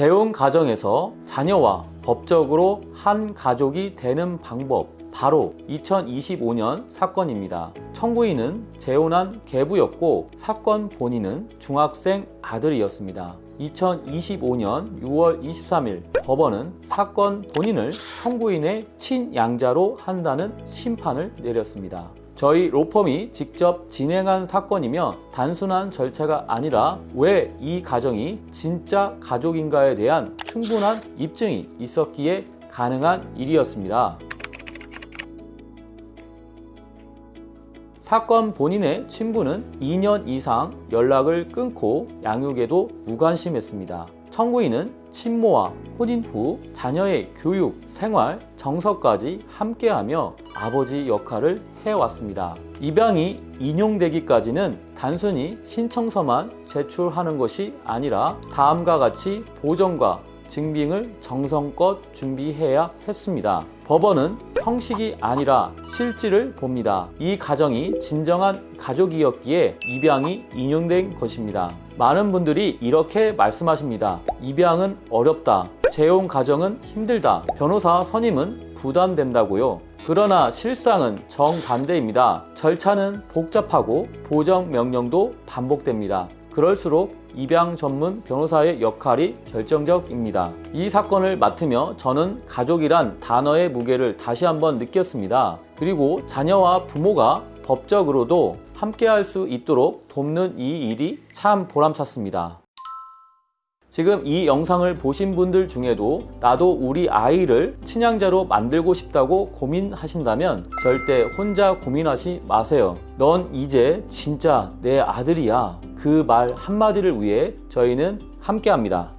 재혼 가정에서 자녀와 법적으로 한 가족이 되는 방법 바로 2025년 사건입니다. 청구인은 재혼한 계부였고 사건 본인은 중학생 아들이었습니다. 2025년 6월 23일 법원은 사건 본인을 청구인의 친양자로 한다는 심판을 내렸습니다. 저희 로펌이 직접 진행한 사건이며 단순한 절차가 아니라 왜 이 가정이 진짜 가족인가에 대한 충분한 입증이 있었기에 가능한 일이었습니다. 사건 본인의 친부는 2년 이상 연락을 끊고 양육에도 무관심했습니다. 청구인은 친모와 혼인 후 자녀의 교육, 생활, 정서까지 함께하며 아버지 역할을 해왔습니다. 입양이 인용되기까지는 단순히 신청서만 제출하는 것이 아니라 다음과 같이 보정과 증빙을 정성껏 준비해야 했습니다. 법원은 형식이 아니라 실질을 봅니다. 이 가정이 진정한 가족이었기에 입양이 인용된 것입니다. 많은 분들이 이렇게 말씀하십니다. 입양은 어렵다. 재혼 가정은 힘들다. 변호사 선임은 부담된다고요. 그러나 실상은 정반대입니다. 절차는 복잡하고 보정 명령도 반복됩니다. 그럴수록 입양 전문 변호사의 역할이 결정적입니다. 이 사건을 맡으며 저는 가족이란 단어의 무게를 다시 한번 느꼈습니다. 그리고 자녀와 부모가 법적으로도 함께 할 수 있도록 돕는 이 일이 참 보람찼습니다. 지금 이 영상을 보신 분들 중에도 나도 우리 아이를 친양자로 만들고 싶다고 고민하신다면 절대 혼자 고민하지 마세요. 넌 이제 진짜 내 아들이야. 그 말 한마디를 위해 저희는 함께 합니다.